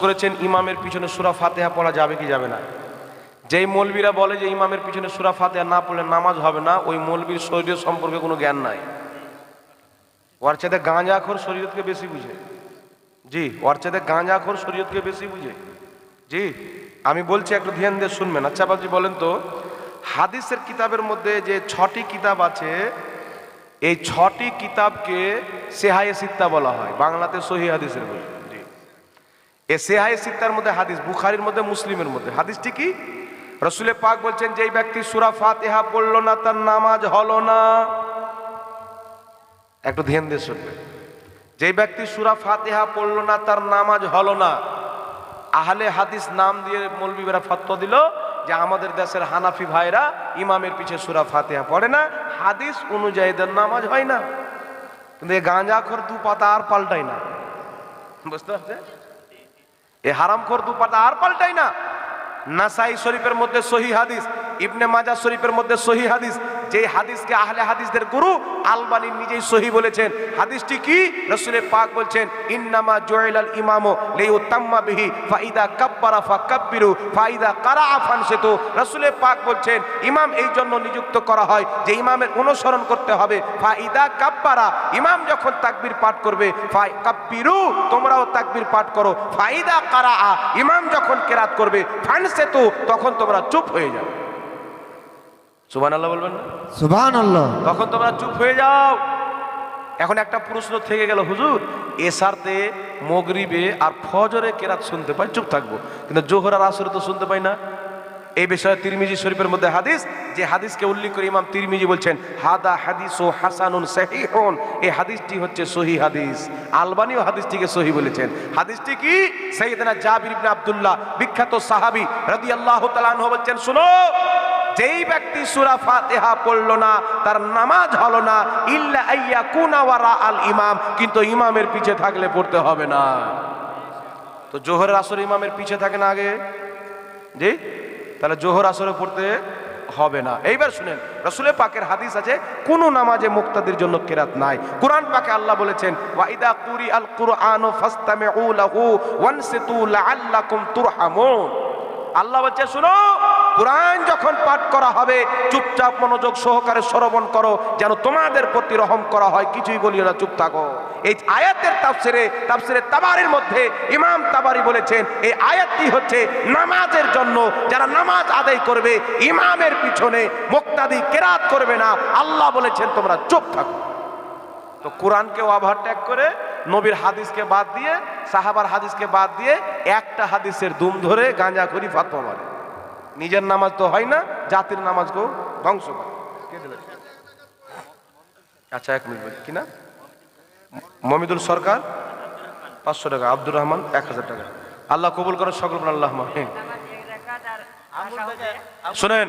করেছেন, ইমামের পিছনে সুরা ফাতেহা পড়া যাবে কি যাবে না? যেই মৌলবীরা বলে যে ইমামের পিছনে সুরা ফাতেহা না পড়লে নামাজ হবে না, ওই মৌলবীর শরীর সম্পর্কে কোনো জ্ঞান নাই। ওর চাইতে গাঁজাখোর শরীয়তকে বেশি বুঝে। জি, ওর চাইতে গাঁজাখোর শরীয়তকে বেশি বুঝে। জি, আমি বলছি একটু ধ্যান দিয়ে শুনবেন। আচ্ছা বাবজি বলেন তো, হাদিসের কিতাবের মধ্যে যে ছটি কিতাব আছে, এই ছটি কিতাবকে সেহায়ে সিত্তা বলা হয়। বাংলাতে সহি হাদিসের বই। এ সেহায়ে সিত্তার মধ্যে, হাদিস বুখারির মধ্যে, মুসলিমের মধ্যে। হাদিসটি কি? রসুলে পাক বলছেন, যেই ব্যক্তি সুরা ফাতেহা পড়ল না, তার নামাজ হলো না। একটু ধ্যান দিয়ে শুনবে যেই ব্যক্তি সুরা ফাতেহা পড়ল না, তার নামাজ হলো না। আহলে হাদিস নাম দিয়ে মৌলবীরা ফতোয়া দিল যে, আমাদের দেশের হানাফি ভাইরা ইমামের পিছে সুরা ফাতেহা পড়ে না, হাদিস অনুযায়ীদের নামাজ হয় না। কিন্তু এই গাঁজাখোর দু পাতা আর পাল্টাই না। বুঝতে পারছে এ হারামখোর দু পাতা আর পাল্টাই না। নাসাই শরীফের মধ্যে সহি হাদিস। ইবনে মাজা শরীফের মধ্যে সহি হাদিস যে হাদিসকে আহলে হাদিসদের গুরু আলবানি নিজেই সহি বলেছেন। হাদিসটি কি? রসুলের পাক বলছেন, ইন্নামা জয়লাল ইমামো লিউতাম্মা বিহি, ফাইদা কাব্বারা ফাকাব্বিরু, ফাইদা কারাআ ফানসিতু। রসুলের পাক বলছেন, ইমাম এই জন্য নিযুক্ত করা হয় যে ইমামের অনুসরণ করতে হবে। ফাইদা কাব্বারা, ইমাম যখন তাকবির পাঠ করবে, ফাই কাব্বিরু, তোমরাও তাকবির পাঠ করো। ফাইদা কারাআ, ইমাম যখন কেরাত করবে ফান সেতু তখন তোমরা চুপ হয়ে যাও সুবহানাল্লাহ বলবেন না? সুবহান আল্লাহ তখন তোমরা চুপ হয়ে যাও। এখন একটা প্রশ্ন থেকে গেল হুজুর এসারতে মগরিবে আর ফজরে কেরাত শুনতে পাই চুপ থাকব। কিন্তু জোহর আর আসরে তো শুনতে পাই না। এই বিষয়ে তিরমিজি শরীফের মধ্যে হাদিস যে হাদিসকে উল্লেখ করে ইমাম তিরমিজি বলছেন হাদা হাদিস ও হাসানুন সাহিহুন। এই হাদিসটি হচ্ছে সহি হাদিস। আলবানিও হাদিসটিকে সহি বলেছেন। হাদিসটি কি? সাইয়েদনা জাবির ইবনে আব্দুল্লাহ বিখ্যাত সাহাবী রাদিয়াল্লাহু তাআলা আনহু বলছেন শুনো যেই ব্যক্তি সুরা ফাতেহা পড়ল না, তার নামাজ হলো না, ইল্লা আইয়া কুনা ওয়ারা আল ইমাম, কিন্তু ইমামের পিছে থাকলে পড়তে হবে না। তো জোহরের আসর ইমামের পিছে থাকে না আগে? জি? তাহলে জোহর আসরে পড়তে হবে না। এইবার শুনেন, রসুলের পাকের হাদিস আছে, কোন নামাজে মুক্তাদের জন্য কেরাত নাই। কোরআন পাকে আল্লাহ বলেছেন ওয়াইদা কুরি আল কুরআন ফাস্তামিউ লাহু ওয়ানসিতু লাআল্লাকুম তুরহামুন। আল্লাহ বলছে, শুনো কোরআন যখন পাঠ করা হবে, চুপচাপ মনোযোগ সহকারে শ্রবণ করো, যেন তোমাদের প্রতি রহম করা হয়, কিছুই বলিও না, চুপ থাকো। এই আয়াতের তাফসিরে তাফসিরে তাবারের মধ্যে ইমাম তাবারি বলেছেন, এই আয়াতটি হচ্ছে নামাজের জন্য, যারা নামাজ আদায় করবে, ইমামের পিছনে মুক্তাদি কেরাত করবে না, আল্লাহ বলেছেন তোমরা চুপ থাকো। তো কোরআনকে ওভারট্যাক করে, নবীর হাদিসকে বাদ দিয়ে, সাহাবার হাদিসকে বাদ দিয়ে, একটা হাদিসের দুম ধরে গাঁজা করি ফাতোয়া মারে নিজের নামাজ তো হয় না জাতির নামাজকেও ধ্বংস করে। আচ্ছা এক মিনিট বলি কিনা মমিদুল সরকার পাঁচশো টাকা আব্দুর রহমান এক হাজার টাকা। আল্লাহ কবুল করেন সকল আল্লাহ। শোনেন